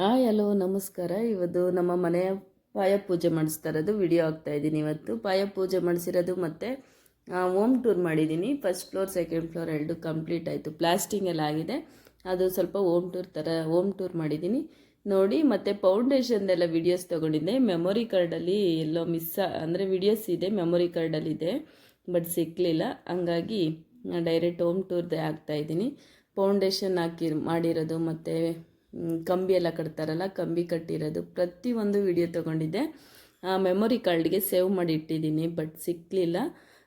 Hi hello, ನಮಸ್ಕಾರ. ಇವತ್ತು ನಮ್ಮ ಮನೆಯ ಪಾಯ ಪೂಜೆ ಮಾಡಿಸ್ತಾ ಇರೋದು ವಿಡಿಯೋ ಆಗ್ತಾ ಇದ್ದೀನಿ ಇವತ್ತು. ಪಾಯ ಪೂಜೆ ಮಾಡಿಸಿರೋದು ಮತ್ತು ಹೋಮ್ ಟೂರ್ ಮಾಡಿದ್ದೀನಿ. ಫಸ್ಟ್ ಫ್ಲೋರ್ ಸೆಕೆಂಡ್ ಫ್ಲೋರ್ ಎರಡು ಕಂಪ್ಲೀಟ್ ಆಯಿತು. ಪ್ಲಾಸ್ಟಿಂಗ್ ಎಲ್ಲ ಆಗಿದೆ. ಅದು ಸ್ವಲ್ಪ ಹೋಮ್ ಟೂರ್ ಥರ ಹೋಮ್ ಟೂರ್ ಮಾಡಿದ್ದೀನಿ. ನೋಡಿ, ಮತ್ತು ಫೌಂಡೇಶನ್ದೆಲ್ಲ ವಿಡಿಯೋಸ್ ತೊಗೊಂಡಿದ್ದೆ. ಮೆಮೊರಿ ಕಾರ್ಡಲ್ಲಿ ಎಲ್ಲೋ ಮಿಸ್ ಅಂದರೆ ವಿಡಿಯೋಸ್ ಇದೆ ಮೆಮೊರಿ ಕಾರ್ಡಲ್ಲಿದೆ ಬಟ್ ಸಿಕ್ಕಲಿಲ್ಲ ಹಂಗಾಗಿ ಡೈರೆಕ್ಟ್ ಹೋಮ್ ಟೂರ್ದೇ ಆಗ್ತಾಯಿದ್ದೀನಿ ಫೌಂಡೇಶನ್ ಹಾಕಿ ಮಾಡಿರೋದು ಮತ್ತು ಕಂಬಿ ಎಲ್ಲ ಕಟ್ತಾರಲ್ಲ, ಕಂಬಿ ಕಟ್ಟಿರೋದು. ಪ್ರತಿಯೊಂದು ವಿಡಿಯೋ ತೊಗೊಂಡಿದ್ದೆ. ಮೆಮೊರಿ ಕಾರ್ಡ್ಗೆ ಸೇವ್ ಮಾಡಿ ಇಟ್ಟಿದ್ದೀನಿ ಬಟ್ ಸಿಕ್ಕಲಿಲ್ಲ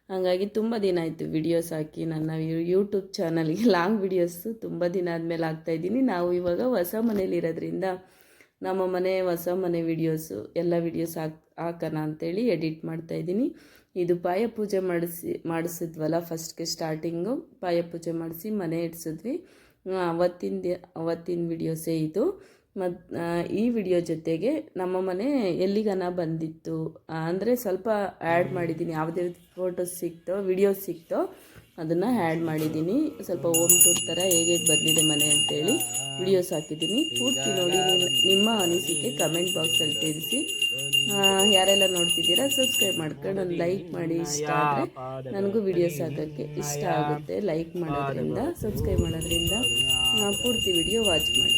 ಹಾಗಾಗಿ ತುಂಬ ದಿನ ಆಯಿತು ವಿಡಿಯೋಸ್ ಹಾಕಿ ನನ್ನ ಯೂಟ್ಯೂಬ್ ಚಾನಲ್ಗೆ ಲಾಂಗ್ ವಿಡಿಯೋಸು ತುಂಬ ದಿನ ಆದಮೇಲೆ ಹಾಕ್ತಾಯಿದ್ದೀನಿ ನಾವು ಇವಾಗ ಹೊಸ ಮನೇಲಿರೋದ್ರಿಂದ ನಮ್ಮ ಮನೆ ಹೊಸ ಮನೆ ವಿಡಿಯೋಸು ಎಲ್ಲ ವಿಡಿಯೋಸ್ ಹಾಕ್ ಹಾಕೋಣ ಅಂತೇಳಿ ಎಡಿಟ್ ಮಾಡ್ತಾಯಿದ್ದೀನಿ ಇದು ಪಾಯ ಪೂಜೆ ಮಾಡಿಸಿ ಮಾಡಿಸಿದ್ವಲ್ಲ ಫಸ್ಟ್ಗೆ ಸ್ಟಾರ್ಟಿಂಗು ಪಾಯ ಪೂಜೆ ಮಾಡಿಸಿ ಮನೆ ಇಡ್ಸಿದ್ವಿ. ಅವತ್ತಿನ ದಿ- ಅವತ್ತಿನ ವಿಡಿಯೋಸೇ ಇದು. ಮತ್ತು ಈ ವಿಡಿಯೋ ಜೊತೆಗೆ ನಮ್ಮ ಮನೆ ಎಲ್ಲಿಗನ ಬಂದಿತ್ತು ಅಂದರೆ ಸ್ವಲ್ಪ ಆ್ಯಡ್ ಮಾಡಿದ್ದೀನಿ ಯಾವುದೇ ಫೋಟೋಸ್ ಸಿಕ್ತೋ ವಿಡಿಯೋಸ್ ಸಿಕ್ತೋ ಅದನ್ನು ಆ್ಯಡ್ ಮಾಡಿದ್ದೀನಿ. ಸ್ವಲ್ಪ ಓಮ್ ಟೂರ್ ಥರ ಹೇಗೆ ಬಂದಿದೆ ಮನೆ ಅಂತೇಳಿ ವಿಡಿಯೋಸ್ ಹಾಕಿದ್ದೀನಿ. ಪೂರ್ತಿ ನೋಡಿ ನಿಮ್ಮ ಅನಿಸಿಕೆ ಕಮೆಂಟ್ ಬಾಕ್ಸಲ್ಲಿ ತಿಳಿಸಿ. ಯಾರೆಲ್ಲ ನೋಡ್ತಿದ್ದೀರಾ ಸಬ್ಸ್ಕ್ರೈಬ್ ಮಾಡ್ಕೊಂಡು ಒಂದು ಲೈಕ್ ಮಾಡಿ. ಇಷ್ಟ ಆದರೆ ನನಗೂ ವಿಡಿಯೋಸ್ ಹಾಕೋಕ್ಕೆ ಇಷ್ಟ ಆಗುತ್ತೆ. ಲೈಕ್ ಮಾಡೋದ್ರಿಂದ ಸಬ್ಸ್ಕ್ರೈಬ್ ಮಾಡೋದ್ರಿಂದ ಪೂರ್ತಿ ವಿಡಿಯೋ ವಾಚ್ ಮಾಡಿ.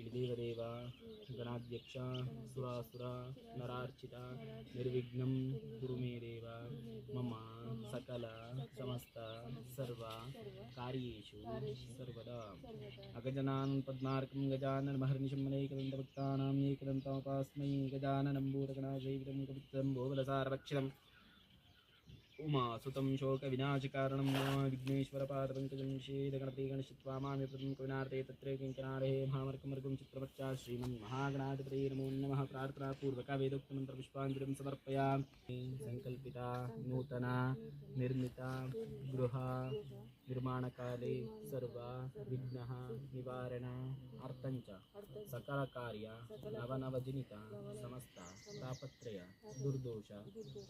इडिदेवदेव गणाध्यक्ष सुरासुर नरार्चिता निर्विघ्नं कुरु मे देव मम सकल समस्त सर्व कार्येषु सर्वदा। अगजनान् पद्मार्कं गजाननमहर्निशमनैकदन्तभक्तानाम् एकदन्तमुपास्मै गजाननं भूतगणाजैवितं कवित्रं ഉമാസുതം ശോകവിനാശകാരണം വിഘ്നേശ്വരപാദപങ്കജം ശേതഗണപതി ഗണശിത്വാമാമിപദം കവിനാർത്തേ തത്ര കിങ്കനാർഹേ മഹാമർക്കമർഗം ചിത്രപക്ഷാ ശ്രീമന് മഹാഗണാധിപതേ നമോ നമഃ പ്രാർത്ഥനാപൂർവക വേദോക്തമന്ത്രപുഷ്പാഞ്ജലിം സമർപ്പയാമി സങ്കൽപ്പിത നൂതന നിർമ്മിത ഗൃഹ ನಿರ್ಮಾಣಕಾಲೆ ಸರ್ವ ವಿಘ್ನ ನಿವಾರಣ ಅರ್ಥಂಚ ಸಕಲ ಕಾರ್ಯ ನವನವಜನಿತ ಸಮಸ್ತ ತಾಪತ್ರಯ ದುರ್ದೋಷ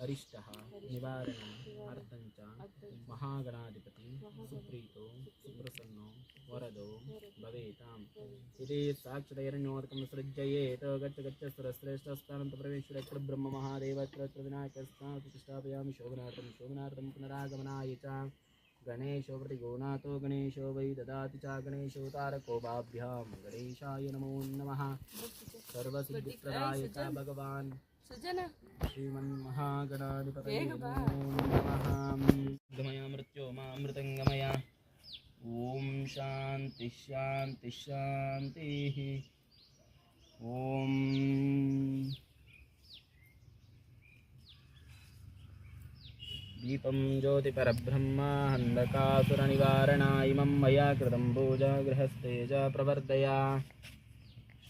ಅರಿಷ್ಟ ನಿವಾರಣ ಅರ್ಥಂಚ ಮಹಾಗಣಾಧಿಪತಿ ಸುಪ್ರೀತೋ ಸುಪ್ರಸನ್ನೋ ವರದೋ ಭವೇತಾಂ. ಇದೇ ಸಾಕ್ಷತೆಯರಣ್ಯೋದಕಂ ತೋ ಗಚ್ಚ ಗಚ್ಚ ಸುರಶ್ರೇಷ್ಠ ಸ್ಥಾನಂತ ಪರಮೇಶ್ವರ ಅಕ್ಷರ ಬ್ರಹ್ಮ ಮಹಾದೇವ ಅಕ್ಷರ ವಿನಾಯಕ ಸ್ಥಾನ ಪ್ರತಿಷ್ಠಾಪಯಾಮಿ ಶೋಭನಾರ್ಥಂ ಶೋಭನಾರ್ಥಂ ಪುನರಾಗಮನಾಯ ಚ. गणेशो प्रतिगोनाथो गणेशो वै ददाति च गणेशो तारको भाभ्यां गणेशाय नमो नमः। सर्वसिद्धिप्रदाय च भगवान्। श्रीमन्महागणाधिपतये नमो नमः। गमय मृत्यो ॐ शान्ति शान्ति शान्तिः। ॐ दीपं ज्योतिपरब्रह्म अन्धकासुरनिवारणा इमं मया कृतं पूजा गृहस्थे च प्रवर्धया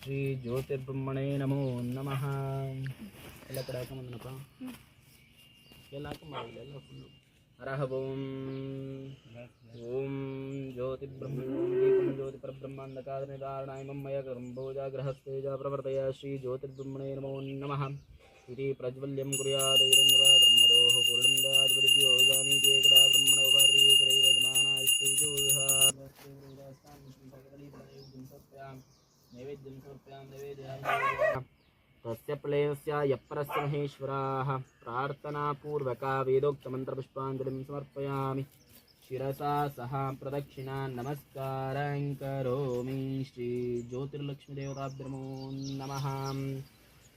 ಶ್ರೀಜ್ಯೋತಿರ್ಬ್ರಹ್ಮಣೇ ನಮೋ ನಮಃ ಎಲ್ಲ ಕಡೆ ಹಾಕೊಂಬಂದನಪ್ಪ ಎಲ್ಲ ಹಾಕೊಂಬಾರಿಲ್ಲ ಎಲ್ಲ ಫುಲ್ಲು ಹರಹ ಓಂ ಓಂ ಜ್ಯೋತಿರ್ಬ್ರಹ್ಮ ದೀಪಂ ಜ್ಯೋತಿ ಪರಬ್ರಹ್ಮ ಅಂಧಕಾರ ನಿಧಾರಣಾಯ ಮಮ್ಮಯ ಕೃತಂ ಪೂಜಾ ಗೃಹಸ್ಥೇಜ ಪ್ರವರ್ತಯ ಶ್ರೀ ಜ್ಯೋತಿರ್ಬ್ರಹ್ಮಣೇ ഇതി പ്രജ്വല്യം കുറിയാതൈരംഗപാദ്രഹ്മടോ പൂർണം ദാദ്വരിദ്യോ ഗാനീതേ കടാ ബ്രഹ്മണോ പാർവീ കുറൈവ ജമാനായ ശ്രീജോഹാ नैवेद्यं समर्पयामि नैवेद्यामि तस्य प्लेयस्य यप्रस्य महेश्वराः प्रार्थनापूर्वका वेदोक्तमन्त्रपुष्पाञ्जलिं समर्पयामि शिरसा सह प्रदक्षिणा नमस्कारां करोमि श्रीज्योतिर्लक्ष्मीदेवताभ्यमो नमः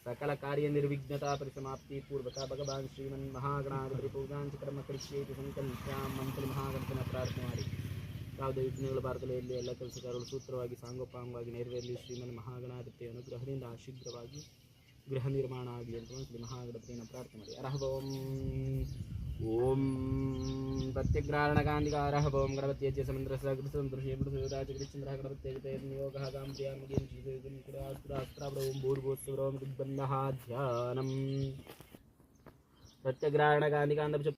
ಸಕಲ ಕಾರ್ಯ ನಿರ್ವಿಘ್ನತಾ ಪರಿಸಮಾಪ್ತಿ ಪೂರ್ವಕ ಭಗವಾನ್ ಶ್ರೀಮನ್ ಮಹಾಗಣಾಧಿಪತಿ ಪೂಜಾಂಚ ಕರ್ಮ ಕಲಿಷ್ಯೇತಿ ಸಂಕಲ್ಪ ಮಂತ್ರಿ ಮಹಾಗಣಪನ ಪ್ರಾರ್ಥನೆ ಮಾಡಿ ಯಾವುದೇ ವಿಘ್ನಗಳು ಭಾರತದಲ್ಲಿ ಎಲ್ಲ ಕೆಲಸಗಾರರು ಸೂತ್ರವಾಗಿ, ಸಾಂಗೋಪಾಂಗವಾಗಿ ನೆರವೇರಲಿ ಶ್ರೀಮನ್ ಮಹಾಗಣಾಧಿಪತಿ ಅನುಗ್ರಹದಿಂದ, ಶೀಘ್ರವಾಗಿ ಗೃಹ ನಿರ್ಮಾಣ ಆಗಲಿ ಅಂತ ಶ್ರೀ ಮಹಾಗಣಪತಿಯನ್ನು ಪ್ರಾರ್ಥನೆ ಮಾಡಿ. ಅರ್ಹಭವಂ ಓಂ. प्रत्यग्राणकान्तिकारः भवं गणपत्येज्य समुद्रस्य कृतसन्तुष्येन्द्रसुराजकृच्छन्द्रः गणपत्येजतैर्नियोगः गाम्प्रियामुखेन श्रीकुरास्त्रास्त्राभ्रवं भूर्भोत्सवं कृद्बन्धः ध्यानम् प्रत्यग्राणकान्तिकान्तपश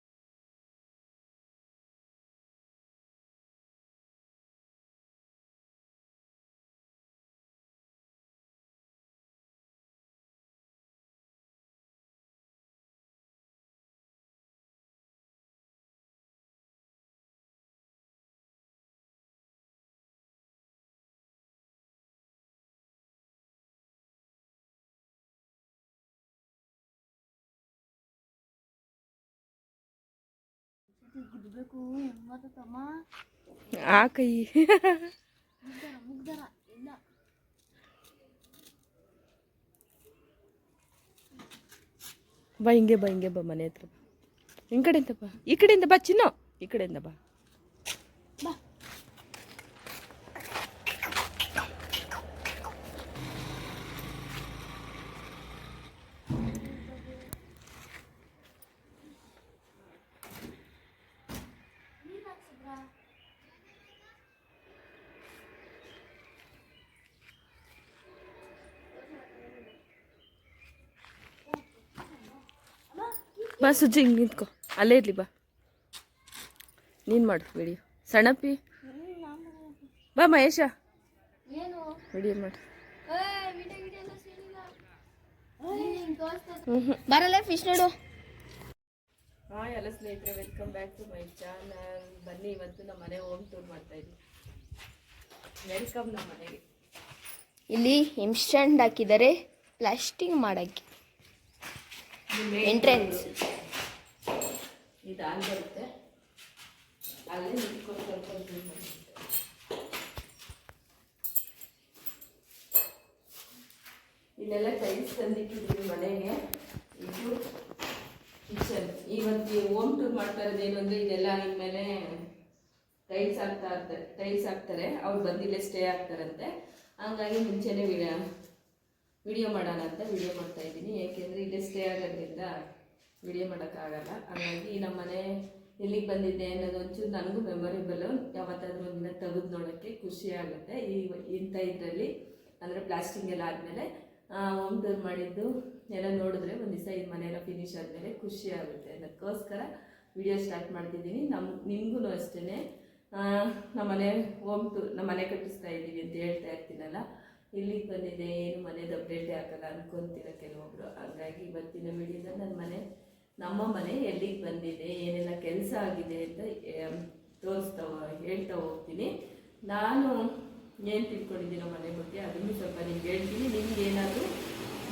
ಗುದ್ಬೇಕು ಹೆಂಗತ್ತಮ್ಮ ಆ ಕೈ ಮುಗ್ದರ ಇಲ್ಲ ಬಾ ಹಿಂಗೆ ಬಾ ಹಿಂಗೆ ಬಾ ಮನೆ ಹತ್ರ. ಹಿಂಗ್ ಕಡೆಯಿಂದ ಬಾ, ಈ ಕಡೆಯಿಂದ ಬಾ ಚಿನ್ನೋ. ಈ ಕಡೆಯಿಂದ ಬಾ. ಬಾ ಸುಜ್ಜಿ ಹಿಂಗೆ ನಿಂತ್ಕೊ. ಅಲ್ಲೇ ಇರ್ಲಿ ಬಾ. ನೀನು ಮಾಡು ವಿಡಿಯೋ ಸಣ್ಣಪ್ಪಿ ಬಾ ಮಹೇಶ. ಏನು? ವಿಡಿಯೋ ಮಾಡು ಬರಲ್ಲ ಫಿಶ್ ನೋಡು. ಹಾಯ್ ಎಲ್ಲ ಸ್ನೇಹಿತರೆ welcome back to my channel ಬನ್ನಿ ಇವತ್ತು ನಮ್ಮ ಮನೆ ಹೋಮ್ ಟೂರ್ ಮಾಡ್ತಾ ಇದ್ದೀವಿ ವೆಲ್ಕಮ್ ನಮ್ಮ ಮನೆಗೆ. ಇಲ್ಲಿ ಇನ್ಸ್ಟಂಟ್ ಹಾಕಿದ್ದಾರೆ ಪ್ಲಾಸ್ಟಿಂಗ್ ಮಾಡಕ್ಕೆ. ಎಂಟ್ರೆನ್ಸ್ ಇದು ಅಲ್ಲಿ ಬರುತ್ತೆ. ನಿಂತ್ಕೊಂಡು. ಇಲ್ಲೆಲ್ಲ ಟೈಲ್ಸ್ ತಂದಿಟ್ಟಿದ್ದೀವಿ ಮನೆಗೆ. ಇದು ಕಿಚನ್ ಇವತ್ತು ಹೋಮ್ ಟೂರ್ ಮಾಡ್ತಾ ಇರೋದು ಏನು ಅಂದರೆ ಇದೆಲ್ಲ ಇನ್ಮೇಲೆ ಟೈಲ್ಸ್ ಹಾಕ್ತಾ ಇರ್ತಾರೆ ಟೈಲ್ಸ್ ಹಾಕ್ತಾರೆ. ಅವ್ರು ಬಂದಿಲ್ಲೇ ಸ್ಟೇ ಆಗ್ತಾರಂತೆ. ಹಂಗಾಗಿ ಮುಂಚೆನೇ ವಿಡಿಯೋ ಮಾಡೋಣ ಅಂತ ವಿಡಿಯೋ ಮಾಡ್ತಾ ಇದ್ದೀನಿ. ಏಕೆಂದರೆ ಇಲ್ಲೇ ಸ್ಟೇ ಆಗೋದ್ರಿಂದ ವಿಡಿಯೋ ಮಾಡೋಕ್ಕಾಗಲ್ಲ. ಹಾಗಾಗಿ ನಮ್ಮ ಮನೆ ಎಲ್ಲಿಗೆ ಬಂದಿದ್ದೆ ಅನ್ನೋದು ಒಂಚೂರು ನನಗೂ ಮೆಮೊರೇಬಲು ಯಾವತ್ತಾದ್ರೂ ಒಂದಿನ ತೆಗೆದು ನೋಡೋಕ್ಕೆ ಖುಷಿ ಆಗುತ್ತೆ. ಈ ಇಂಥ ಇದರಲ್ಲಿ, ಅಂದರೆ ಪ್ಲಾಸ್ಟಿಂಗ್ ಎಲ್ಲ ಆದಮೇಲೆ ಹೋಮ್ ಟೂರ್ ಮಾಡಿದ್ದು ಎಲ್ಲ ನೋಡಿದ್ರೆ ಒಂದು ದಿವಸ ಈ ಮನೆಯೆಲ್ಲ ಫಿನಿಶ್ ಆದಮೇಲೆ ಖುಷಿ ಆಗುತ್ತೆ. ಅದಕ್ಕೋಸ್ಕರ ವಿಡಿಯೋ ಸ್ಟಾರ್ಟ್ ಮಾಡ್ತಿದ್ದೀನಿ. ನಮ್ಮ ನಿಮಗೂ ಅಷ್ಟೇ ನಮ್ಮ ಮನೆ ಹೋಮ್ ಟೂರ್ ನಮ್ಮ ಮನೆ ಕಟ್ಟಿಸ್ತಾ ಇದ್ದೀವಿ ಅಂತ ಹೇಳ್ತಾ ಇರ್ತೀನಲ್ಲ. ಇಲ್ಲಿಗೆ ಬಂದಿದೆ, ಏನು ಮನೇದು ಅಪ್ಡೇಟೇ ಹಾಕಲ್ಲ ಅನ್ಕೊಂತೀರ ಕೆಲವೊಬ್ರು. ಹಾಗಾಗಿ ಇವತ್ತಿನ ವಿಡಿಯೋದ ನನ್ನ ಮನೆ, ನಮ್ಮ ಮನೆ ಎಲ್ಲಿಗೆ ಬಂದಿದೆ, ಏನೆಲ್ಲ ಕೆಲಸ ಆಗಿದೆ ಅಂತ ತೋರಿಸ್ತಾ ಹೇಳ್ತಾ ಹೋಗ್ತೀನಿ. ನಾನು ಏನು ತಿಳ್ಕೊಂಡಿದ್ದೀನೋ ಮನೆ ಬಗ್ಗೆ ಅದನ್ನು ಸ್ವಲ್ಪ ನಿಮ್ಗೆ ಹೇಳ್ತೀನಿ. ನಿಮ್ಗೆ ಏನಾದರೂ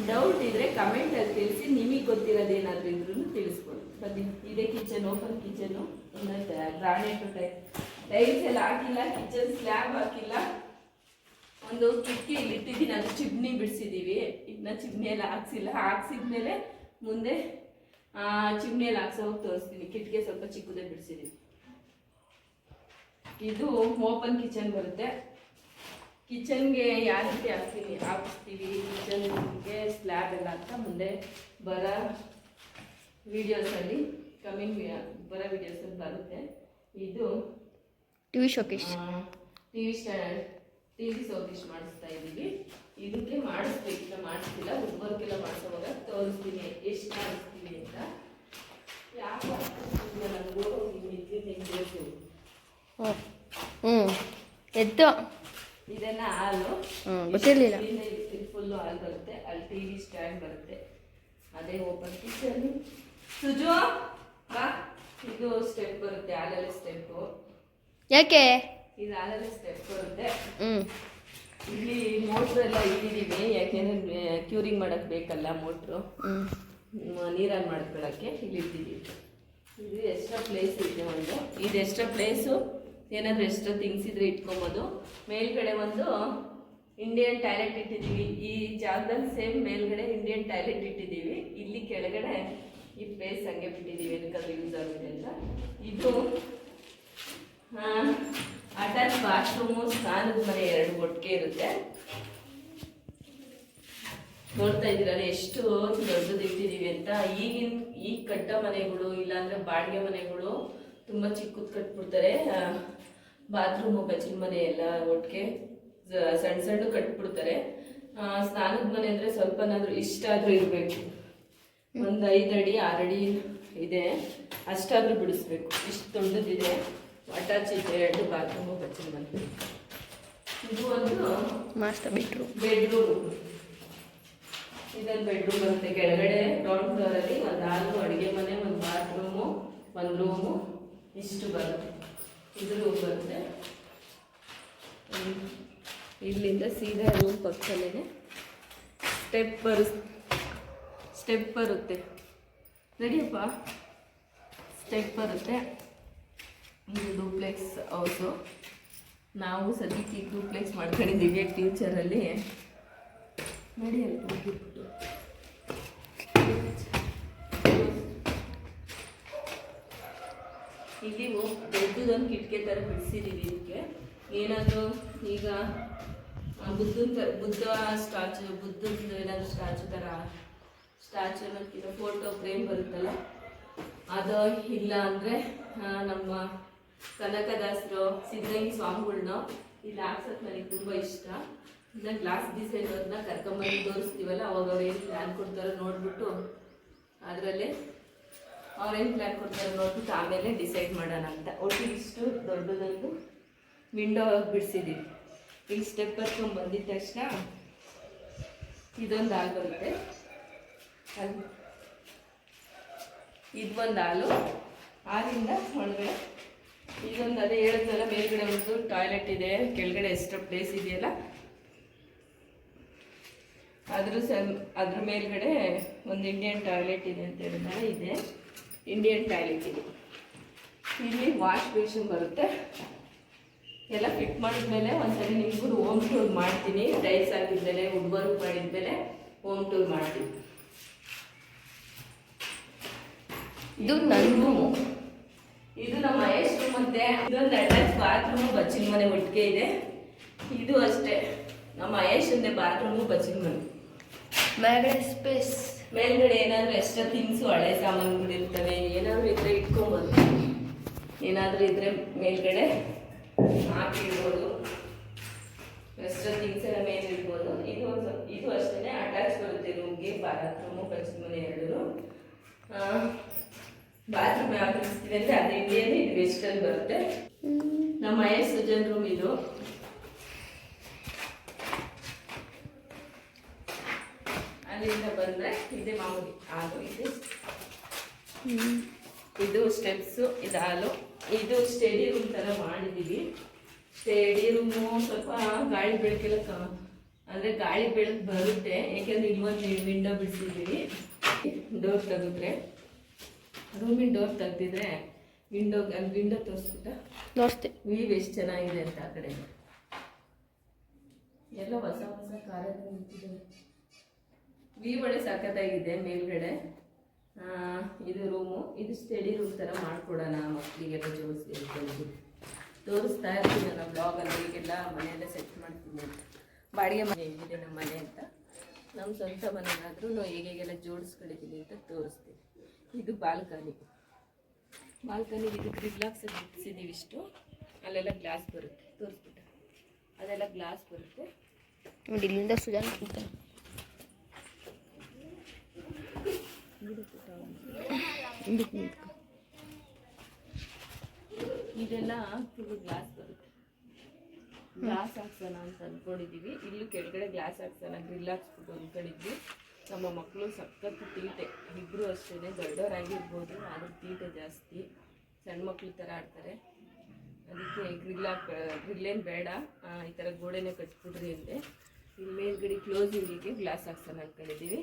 ಡೌಟ್ ಇದ್ದರೆ ಕಮೆಂಟಲ್ಲಿ ತಿಳಿಸಿ, ನಿಮಗೆ ಗೊತ್ತಿರೋದು ಏನಾದರೂ ಇದ್ರೂ ತಿಳಿಸ್ಕೊಡಿ. ಬನ್ನಿ, ಇದೇ kitchen open kitchen granite tiles ಎಲ್ಲ ಹಾಕಿಲ್ಲ ಕಿಚನ್ ಸ್ಲ್ಯಾಬ್ ಹಾಕಿಲ್ಲ. ಒಂದು ಚಿಕ್ಕಿ ಇಲ್ಲಿ ಇಟ್ಟಿದ್ದೀನಿ ಅದು ಚಿಮ್ನಿ ಬಿಡಿಸಿದ್ದೀವಿ ಇನ್ನು ಚಿಮ್ನಿಯಲ್ಲಿ ಹಾಕ್ಸಿಲ್ಲ. ಹಾಕ್ಸಿದ್ಮೇಲೆ ಮುಂದೆ ಚಿಮ್ನಿಯಲ್ಲಿ ಹಾಕ್ಸೋಗಿ ತೋರಿಸ್ತೀನಿ. ಕಿಟಕಿ ಸ್ವಲ್ಪ ಚಿಕ್ಕದೇ ಬಿಡಿಸಿದ್ದೀವಿ ಇದು ಓಪನ್ ಕಿಚನ್ ಬರುತ್ತೆ. ಕಿಚನ್ಗೆ ಯಾವ ರೀತಿ ಹಾಕ್ತೀನಿ ಹಾಕಿಸ್ತೀವಿ. ಕಿಚನ್ಗೆ ಸ್ಲ್ಯಾಬ್ ಎಲ್ಲ ಅಂತ ಮುಂದೆ ಬರೋ ವಿಡಿಯೋಸಲ್ಲಿ ಕಮಿಂಗ್ ಬರೋ ವಿಡಿಯೋಸಲ್ಲಿ ಬರುತ್ತೆ. ಇದು TV showcase T V stand T V showcase ಮಾಡಿಸ್ತಾ ಇದ್ದೀವಿ. ಇದಕ್ಕೆ ಮಾಡಿಸ್ಬೇಕು ಇಲ್ಲ ಮಾಡಿಸ್ತಿಲ್ಲ ವರ್ಕೆಲ್ಲ ಮಾಡಿಸೋವಾಗ ತೋರಿಸ್ತೀನಿ ಎಷ್ಟು ಮಾಡಿಸ್ತೀವಿ ಅಂತ. ನಿಂತಿದ್ದು ಹ್ಞೂ ಎದ್ದು. ಇದೆಲ್ಲ ಹಾಲು. ಗೊತ್ತಿರಲಿಲ್ಲ. ಫುಲ್ಲು ಹಾಲು ಬರುತ್ತೆ ಅಲ್ಲಿ ಟಿ ವಿ ಸ್ಟ್ಯಾಂಡ್ ಬರುತ್ತೆ. ಅದೇ ಓಪನ್ ಕಿಚನ್ ಸುಜು ಬಾ. ಇದು ಸ್ಟೆಪ್ ಬರುತ್ತೆ ಹಾಲಲ್ಲಿ ಸ್ಟೆಪ್ಪು ಯಾಕೆ? ಇದು ಹಾಲಲ್ಲಿ ಸ್ಟೆಪ್ ಬರುತ್ತೆ ಇಲ್ಲಿ ಮೋಟ್ರ್ ಎಲ್ಲ ಇಟ್ಟಿದ್ದೀವಿ ಯಾಕೆಂದ್ರೆ ಕ್ಯೂರಿಂಗ್ ಮಾಡಕ್ ಬೇಕಲ್ಲ ಮೋಟ್ರು ನೀರಲ್ಲಿ ಮಾಡ್ಕೊಳಕ್ಕೆ ಇಲ್ಲಿ ಇಟ್ಟಿದ್ದೀವಿ ಇದು ಎಕ್ಸ್ಟ್ರಾ ಪ್ಲೇಸ್ ಇದೆ ಒಂದು. ಇದು ಎಕ್ಸ್ಟ್ರಾ ಪ್ಲೇಸು ಏನಾದರೂ ಎಕ್ಸ್ಟ್ರಾ ಥಿಂಗ್ಸ್ ಇದ್ರೆ ಇಟ್ಕೊಬೋದು. ಮೇಲ್ಗಡೆ ಒಂದು ಇಂಡಿಯನ್ ಟಾಯ್ಲೆಟ್ ಇಟ್ಟಿದ್ದೀವಿ ಈ ಜಾಗದಲ್ಲಿ ಸೇಮ್ ಮೇಲ್ಗಡೆ ಇಂಡಿಯನ್ ಟಾಯ್ಲೆಟ್ ಇಟ್ಟಿದ್ದೀವಿ ಇಲ್ಲಿ ಕೆಳಗಡೆ ಈ ಪ್ಲೇಸ್ ಹಂಗೆ ಬಿಟ್ಟಿದ್ದೀವಿ ಏನಕ್ಕಾದ್ರೂ ಯೂಸ್ ಆಗುತ್ತೆ ಅಂತ. ಇದು ಅಟ್ಯಾಚ್ ಬಾತ್ರೂಮು ಸ್ನಾನದ ಮನೆ ಎರಡು ಒಟ್ಟಿಗೆ ಇರುತ್ತೆ. ನೋಡ್ತಾ ಇದ್ದೀರಲ್ಲ, ಎಷ್ಟು ದೊಡ್ಡದು ಇಟ್ಟಿದೀವಿ ಅಂತ. ಈಗಿನ ಈಗ ಕಟ್ಟ ಮನೆಗಳು, ಇಲ್ಲಾಂದ್ರೆ ಬಾಡಿಗೆ ಮನೆಗಳು ತುಂಬಾ ಚಿಕ್ಕದ್ ಕಟ್ಬಿಡ್ತಾರೆ. ಬಾತ್ರೂಮು ಬಚ್ಚಿನ ಮನೆ ಎಲ್ಲ ಒಟ್ಟಿಗೆ ಸಣ್ಣ ಸಣ್ಣ ಕಟ್ಬಿಡ್ತಾರೆ. ಸ್ನಾನದ ಮನೆ ಅಂದರೆ ಸ್ವಲ್ಪನಾದರೂ ಇಷ್ಟಾದರೂ ಇರಬೇಕು. ಒಂದು ಐದು ಅಡಿ ಆರಡಿ ಇದೆ. ಅಷ್ಟಾದರೂ ಬಿಡಿಸ್ಬೇಕು. ಇಷ್ಟು ದೊಡ್ಡದಿದೆ. ಅಟ್ಯಾಚ್ ಇದೆ ಎರಡು ಬಾತ್ರೂಮು ಬಚ್ಚಿನ ಮನೆ ಇದು ಒಂದು ಮಾಸ್ಟರ್ ಬೆಡ್ರೂಮ್ ಬೆಡ್ರೂಮ್ ಇದೊಂದು ಬೆಡ್ರೂಮ್ ಬರುತ್ತೆ. ಕೆಳಗಡೆ ಗ್ರೌಂಡ್ ಫ್ಲೋರಲ್ಲಿ ಒಂದು ಹಾಲು ಅಡುಗೆ ಮನೆ ಒಂದು ಬಾತ್ರೂಮು ಒಂದು ರೂಮು ಇಷ್ಟು ಬರುತ್ತೆ. ಇದು ರೂಮ್ ಬರುತ್ತೆ. ಇಲ್ಲಿಂದ ಸೀದಾ ರೂಮ್ ಪಕ್ಕದಲ್ಲೇ ಸ್ಟೆಪ್ ಬರು ಸ್ಟೆಪ್ ಬರುತ್ತೆ. ನಡಿಯಪ್ಪ ಸ್ಟೆಪ್ ಬರುತ್ತೆ. ಇದು ಡೂಪ್ಲೆಕ್ಸ್ ಹೌಸು ನಾವು ಸದ್ಯಕ್ಕೆ ಡೂಪ್ಲೆಕ್ಸ್ ಮಾಡ್ಕೊಂಡಿದ್ದೀವಿ ಫ್ಯೂಚರಲ್ಲಿ ನೋಡಿ ಅಲ್ಲಿ ಇಲ್ಲಿ ದೊಡ್ಡದೊಂದು ಕಿಟಕಿ ಥರ ಬಿಡಿಸಿದ್ದೀವಿ ಇದಕ್ಕೆ. ಏನಾದರೂ ಈಗ ಬುದ್ಧನ ಥರ ಬುದ್ಧ ಸ್ಟ್ಯಾಚು ಬುದ್ಧದ್ದು ಏನಾದರೂ ಸ್ಟ್ಯಾಚು ಥರ ಸ್ಟ್ಯಾಚು ಅನ್ನೋದಕ್ಕಿಂತ ಫೋಟೋ ಫ್ರೇಮ್ ಬರುತ್ತಲ್ಲ? ಅದು ಇಲ್ಲ ಅಂದರೆ ನಮ್ಮ ಕನಕದಾಸರು ಸಿದ್ಧಗಂಗಿ ಸ್ವಾಮಿಗಳ್ನ ಇಲ್ಲಿ ಹಾಕ್ಸೋದು ನನಗೆ ತುಂಬ ಇಷ್ಟ. ಇನ್ನು ಗ್ಲಾಸ್ ಡಿಸೈನ್ ಅದನ್ನ ಕರ್ಕೊಂಬಂದು ತೋರಿಸ್ತೀವಲ್ಲ ಅವಾಗ ಅವ್ರು ಏನು ಪ್ಲ್ಯಾನ್ ಕೊಡ್ತಾರೋ ನೋಡಿಬಿಟ್ಟು ಅದರಲ್ಲೇ ಅವ್ರೇನು ಪ್ಲ್ಯಾನ್ ಕೊಡ್ತಾರೋ ನೋಡ್ಬಿಟ್ಟು ಆಮೇಲೆ ಡಿಸೈಡ್ ಮಾಡೋಣ ಅಂತ. ಒಟ್ಟಿಗೆ ಇಷ್ಟು ದೊಡ್ಡದೊಂದು ವಿಂಡೋ ಬಿಡಿಸಿದ್ದೀವಿ ಇಲ್ಲಿ ಸ್ಟೆಪ್ ಹತ್ಕೊಂಡು ಬಂದಿದ ತಕ್ಷಣ ಇದೊಂದು ಹಾಲು ಇದು ಒಂದು ಹಾಲು. ಹಾಲಿಂದ ಒಳಗಡೆ ಇದೊಂದು ಅದೇ ಹೇಳಿದ್ನಲ್ಲ, ಮೇಲ್ಗಡೆ ಒಂದು ಟಾಯ್ಲೆಟ್ ಇದೆ, ಕೆಳಗಡೆ ಎಷ್ಟು ಪ್ಲೇಸ್ ಇದೆಯಲ್ಲ? ಅದ್ರ ಅದ್ರ ಮೇಲ್ಗಡೆ ಒಂದು ಇಂಡಿಯನ್ ಟಾಯ್ಲೆಟ್ ಇದೆ ಅಂತ ಹೇಳಿದ್ನಲ್ಲ, ಇದೆ. ಇಂಡಿಯನ್ ಟಾಯ್ಲೆಟ್ ಇದೆ. ಇಲ್ಲಿ ವಾಶ್ ಬೇಸಿನ್ ಬರುತ್ತೆ. ಎಲ್ಲ ಫಿಟ್ ಮಾಡಿದ್ಮೇಲೆ ಒಂದ್ಸರಿ ನಿಮಗೂ ಹೋಮ್ ಟೂರ್ ಮಾಡ್ತೀನಿ. ಟೈಲ್ಸ್ ಆಗಿದ್ಮೇಲೆ ವುಡ್ ವರ್ಕ್ ಮಾಡಿದ್ಮೇಲೆ ಹೋಮ್ ಟೂರ್ ಮಾಡ್ತೀನಿ. ಇದು ನನ್ನ ರೂಮು ಇದು ನಮ್ಮ ಮಹೇಶ್ ಮತ್ತೆ ಇದೊಂದು ಅಟ್ಯಾಚ್ ಬಾತ್ರೂಮ್ ಬಚ್ಚಿನ ಮನೆ ಒಟ್ಟಿಗೆ ಇದೆ. ಇದು ಅಷ್ಟೇ. ನಮ್ಮ ಮಹೇಶ್ ಅಂದೆ ಬಾತ್ರೂಮು ಬಚ್ಚಿನ ಮನೆ. ಮೇಲ್ಗಡೆ ಸ್ಪೇಸ್ ಮೇಲ್ಗಡೆ ಏನಾದ್ರು ಎಕ್ಸ್ಟ್ರಾ ತಿನ್ಸು ಹಳೆ ಸಾಮಾನುಗಳು ಇರ್ತವೆ. ಏನಾದ್ರು ಇದ್ರೆ ಇಟ್ಕೊಬೋದು. ಏನಾದರೂ ಇದ್ರೆ ಮೇಲ್ಗಡೆ ಹಾಕಿಡ್ಬೋದು ಎಕ್ಸ್ಟ್ರಾ ಥಿಂಗ್ಸ್ ಎಲ್ಲ ಮೇಲೆ ಇಡ್ಬೋದು. ಇದು ಒಂದು ಇದು ಅಷ್ಟೇ ಅಟ್ಯಾಚ್ ಬರುತ್ತೆ ರೂಮ್ಗೆ ಬಾತ್ರೂಮು ಬಚ್ಚಿನ ಮನೆ ಎರಡು. ಬಾತ್ರೂಮ್ ಯಾವ ಕಲಿಸ್ತೀವಿ ಅಂದರೆ ಅದು ಇಂಡಿಯನ್ ಇದು ವೆಸ್ಟರ್ನ್ ಬರುತ್ತೆ. ನಮ್ಮ ಮಹೇಶ್ ಸುಜನ್ ರೂಮ್ ಇದು. ಅಲ್ಲಿಂದ ಬಂದರೆ ಇದೆ ಮಾಮೂಲಿ ಹಾಲು ಇದೆ. ಇದು ಸ್ಟೆಪ್ಸು ಇದು ಹಾಲು. ಇದು ಸ್ಟಡಿ ರೂಮ್ ಥರ ಮಾಡಿದ್ದೀವಿ ಸ್ಟಡಿ ರೂಮು ಸ್ವಲ್ಪ ಗಾಳಿ ಬೆಳಕೆಲ್ಲ ಕ ಅಂದರೆ ಗಾಳಿ ಬೆಳಕು ಬರುತ್ತೆ. ಏಕೆಂದರೆ ಇಲ್ಲೊಂದು ವಿಂಡೋ ಬಿಡಿಸಿದ್ದೀವಿ. ಡೋರ್ ತೆಗೆದ್ರೆ. ರೂಮಿನ ಡೋರ್ ತೆಗ್ದಿದ್ರೆ ವಿಂಡೋ ಅಲ್ಲಿ ವಿಂಡೋ ತೋರಿಸ್ಬಿಟ್ಟ ನೋಡ್ತೆ. ವೀವ್ ಎಷ್ಟು ಚೆನ್ನಾಗಿದೆ ಅಂತ ಆ ಕಡೆ ಎಲ್ಲ ಹೊಸ ಹೊಸ ಕಾರಲ್ಲಿ ನಿಂತಿದ್ದಾವೆ ವೀವ್ ಒಳ್ಳೆ ಸಖತ್ತಾಗಿದೆ ಮೇಲ್ಗಡೆ. ಇದು ರೂಮು ಇದು ಸ್ಟಡಿ ರೂಮ್ ಥರ ಮಾಡಿಕೊಡೋಣ ಮಕ್ಕಳಿಗೆಲ್ಲ ಜೋಡಿಸಿ ಅಂತ ತೋರಿಸ್ತಾ ಇರ್ತೀನಿ ನಾನು ಬ್ಲಾಗಲ್ಲಿ ಈಗೆಲ್ಲ ಮನೆಯೆಲ್ಲ ಸೆಟ್ ಮಾಡ್ತೀನಿ. ಬಾಡಿಗೆ ಮನೆ ಹೇಗಿದೆ ನಮ್ಮ ಮನೆ ಅಂತ. ನಮ್ಮ ಸ್ವಂತ ಮನೆಯಾದ್ರೂ ಹೇಗೆಲ್ಲ ಜೋಡಿಸ್ಕೊಂಡಿದ್ದೀನಿ ಅಂತ ತೋರಿಸ್ತೀನಿ. ಇದು ಬಾಲ್ಕನಿ. ಬಾಲ್ಕನಿ ಇದು ಗ್ರಿಲ್ಲಾಕ್ಸ್ ಬಿಡಿಸಿದ್ದೀವಿ ಇಷ್ಟು. ಅಲ್ಲೆಲ್ಲ ಗ್ಲಾಸ್ ಬರುತ್ತೆ. ತೋರಿಸ್ಬಿಟ್ಟು. ಅದೆಲ್ಲ ಗ್ಲಾಸ್ ಬರುತ್ತೆ. ನೋಡಿ ಇಲ್ಲಿಂದ ಸುಜಾನ್. ಇದೆಲ್ಲ ಫುಲ್ ಗ್ಲಾಸ್ ಬರುತ್ತೆ. ಗ್ಲಾಸ್ ಹಾಕ್ಸೋಣ ಅಂತ ಅಂದ್ಕೊಂಡಿದ್ದೀವಿ ಇಲ್ಲೂ ಕೆಳಗಡೆ ಗ್ಲಾಸ್ ಹಾಕ್ಸೋಣ. ಗ್ರಿಲ್ ಹಾಕ್ಸ್ಬಿಟ್ಟು ಅಂದ್ಕೊಂಡಿದ್ವಿ. ನಮ್ಮ ಮಕ್ಕಳು ಸಖತ್ತು ತೀಟೆ. ಇಬ್ಬರು ಅಷ್ಟೇ ದೊಡ್ಡವರಾಗಿರ್ಬೋದು. ಆದರೂ ತೀಟೆ ಜಾಸ್ತಿ. ಸಣ್ಣ ಮಕ್ಕಳು ಥರ ಆಡ್ತಾರೆ. ಅದಕ್ಕೆ ಗ್ರಿಲ್ ಗ್ರಿಲ್ಲೇನು ಬೇಡ. ಆ, ಈ ಥರ ಗೋಡೆನೇ ಕಟ್ಬಿಡ್ರಿ ಅಂದೆ. ಇಲ್ಲಿ ಮೇಲ್ಗಡೆ ಕ್ಲೋಸಿಂಗಿಗೆ ಗ್ಲಾಸ್ ಹಾಕ್ಸೋಣ ಅಂದ್ಕೊಂಡಿದ್ದೀವಿ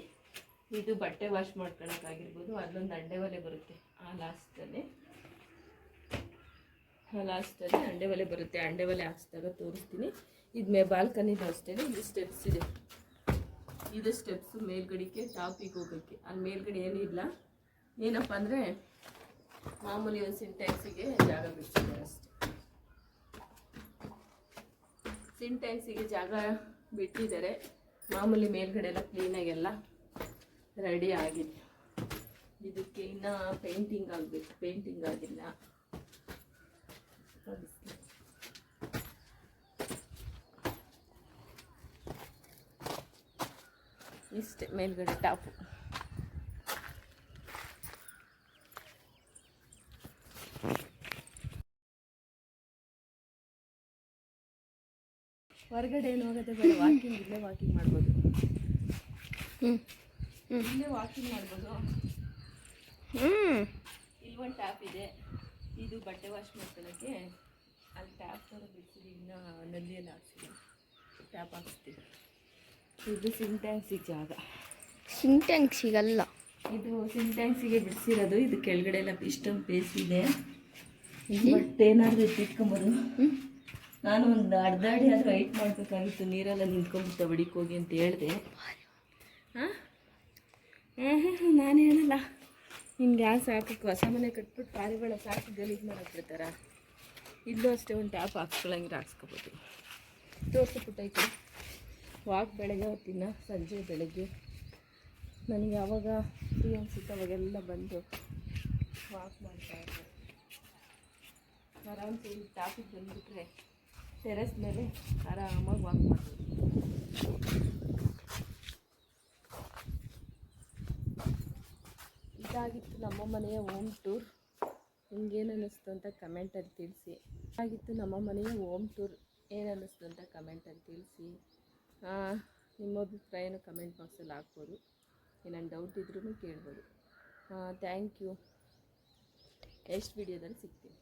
ಇದು ಬಟ್ಟೆ ವಾಶ್ ಮಾಡ್ಕೊಳಕ್ಕಾಗಿರ್ಬೋದು. ಅದೊಂದು ಅಂಡೆ ಒಲೆ ಬರುತ್ತೆ. ಆ ಲಾಸ್ಟಲ್ಲಿ ಲಾಸ್ಟಲ್ಲಿ ಅಂಡೆ ಒಲೆ ಬರುತ್ತೆ. ಅಂಡೆ ಒಲೆ ಹಾಕ್ಸಿದಾಗ ತೋರಿಸ್ತೀನಿ. ಇದು ಮೇ ಬಾಲ್ಕನಿದು ಅಷ್ಟೇ ಇದು ಸ್ಟೆಪ್ಸ್ ಇದೆ. ಇದು ಸ್ಟೆಪ್ಸು ಮೇಲ್ಗಡೆಗೆ ಟಾಪಿಗೆ ಹೋಗೋಕ್ಕೆ. ಅಲ್ಲಿ ಮೇಲ್ಗಡೆ ಏನಿಲ್ಲ ಏನಪ್ಪ ಅಂದರೆ ಮಾಮೂಲಿ ಒಂದು ಸಿಂಟ್ಯಾಕ್ಸಿಗೆ ಜಾಗ ಬಿಡ್ತಿದ್ದಾರೆ ಅಷ್ಟೆ. ಸಿಂಟ್ಯಾಕ್ಸಿಗೆ ಜಾಗ ಬಿಟ್ಟಿದ್ದಾರೆ. ಮಾಮೂಲಿ ಮೇಲ್ಗಡೆ ಎಲ್ಲ ಕ್ಲೀನಾಗೆಲ್ಲ ರೆಡಿ ಆಗಿದೆ. ಇದಕ್ಕೆ ಇನ್ನೂ ಪೇಂಟಿಂಗ್ ಆಗಬೇಕು. ಪೇಂಟಿಂಗ್ ಆಗಿಲ್ಲ ತೋರಿಸ್ತೀನಿ. ಇಷ್ಟೇ ಮೇಲ್ಗಡೆ ಟಾಪು. ಹೊರಗಡೆ ಏನು ಆಗುತ್ತೆ ಬೇಡ ವಾಕಿಂಗ್ ಇಲ್ಲೇ ವಾಕಿಂಗ್ ಮಾಡ್ಬೋದು. ಇಲ್ಲೇ ವಾಕಿಂಗ್ ಮಾಡ್ಬೋದು. ಹ್ಞೂ ಇಲ್ಲಿ ಒಂದು ಟ್ಯಾಪ್ ಇದೆ. ಇದು ಬಟ್ಟೆ ವಾಶ್ ಮಾಡ್ಕೊಳ್ಳೋಕ್ಕೆ ಅಲ್ಲಿ ಟ್ಯಾಪ್ ಥರ ಬಿಡ್ತೀವಿ ಇನ್ನು ನಲ್ಲಿಯಲ್ಲಿ ಹಾಕ್ತೀವಿ ಟ್ಯಾಪ್ ಹಾಕ್ಸ್ತೀವಿ ಇದು ಸಿಂಟ್ಯಾಕ್ಸಿಗೆ ಜಾಗ. ಸಿಂಟ್ಯಾಂಕ್ ಸಿಗಲ್ಲ ಇದು ಸಿಂಟ್ಯಾಕ್ಸಿಗೆ ಬಿಡಿಸಿರೋದು. ಇದು ಕೆಳಗಡೆ ಎಲ್ಲ ಇಷ್ಟೊಂದು ಪೇಸ್ ಇದೆ. ಏನಾದರೂ ಎತ್ತಿಟ್ಕೊಂಬೋದು ನಾನು ಒಂದು ಅರ್ಧ ಅಡಿ ಆದರೂ ಹೈಟ್ ಮಾಡಬೇಕಾಗಿತ್ತು. ನೀರೆಲ್ಲ ನಿಂತ್ಕೊಂಬಿಡ್ತಾ ಬಡಿಕ್ ಹೋಗಿ ಅಂತ ಹೇಳಿದೆ. ಹಾಂ? ನಾನು ಹೇಳಲ್ಲ. ನಿನ್ಗೆ ಯಾರು ಸಾಕು? ಹೊಸ ಮನೆ ಕಟ್ಬಿಟ್ಟು ಪಾರಿವಾಳ ಸಾಕು ಗಲೀಜು ಮಾಡಕ್ಕೆ ಬಿಡ್ತಾರ? ಇಲ್ಲೂ ಅಷ್ಟೇ ಒಂದು ಟ್ಯಾಪ್ ಹಾಕ್ಸ್ಕೊಳಂಗಿರ ಹಾಕ್ಸ್ಕೊಬೋದು ತೋರಿಸಿ ಪುಟ್ಟೈತೆ ವಾಕ್ ಬೆಳಗ್ಗೆ ಹೊತ್ತಿನ ಸಂಜೆ ಬೆಳಗ್ಗೆ. ನನಗೆ ಯಾವಾಗ ಫ್ರೀ ಅನಿಸುತ್ತೆ ಅವಾಗೆಲ್ಲ ಬಂದು ವಾಕ್ ಮಾಡ್ತಾ ಇರ್ತಾರೆ ಆರಾಮ್ಸೆ ಇಲ್ಲಿ ಟ್ರಾಫಿಕ್ ಬಂದುಬಿಟ್ರೆ ಟೆರೆಸ್ ಮೇಲೆ ಆರಾಮಾಗಿ ವಾಕ್ ಮಾಡ್ಬೋದು. ಇದಾಗಿತ್ತು ನಮ್ಮ ಮನೆಯ ಓಮ್ ಟೂರ್ ನಿಮ್ಗೇನು ಅನ್ನಿಸ್ತು ಅಂತ ಕಮೆಂಟಲ್ಲಿ ತಿಳಿಸಿ. ಇದಾಗಿತ್ತು ನಮ್ಮ ಮನೆಯ ಓಮ್ ಟೂರ್ ಏನು ಅನ್ನಿಸ್ತು ಅಂತ ಕಮೆಂಟಲ್ಲಿ ತಿಳಿಸಿ. ನಿಮ್ಮ ಅಭಿಪ್ರಾಯನ ಕಮೆಂಟ್ ಬಾಕ್ಸಲ್ಲಿ ಹಾಕ್ಬೋದು. ಏನೇನು ಡೌಟ್ ಇದ್ರೂ ಕೇಳ್ಬೋದು. ಥ್ಯಾಂಕ್ ಯು ನೆಕ್ಸ್ಟ್ ವಿಡಿಯೋದಲ್ಲಿ ಸಿಗ್ತೀನಿ.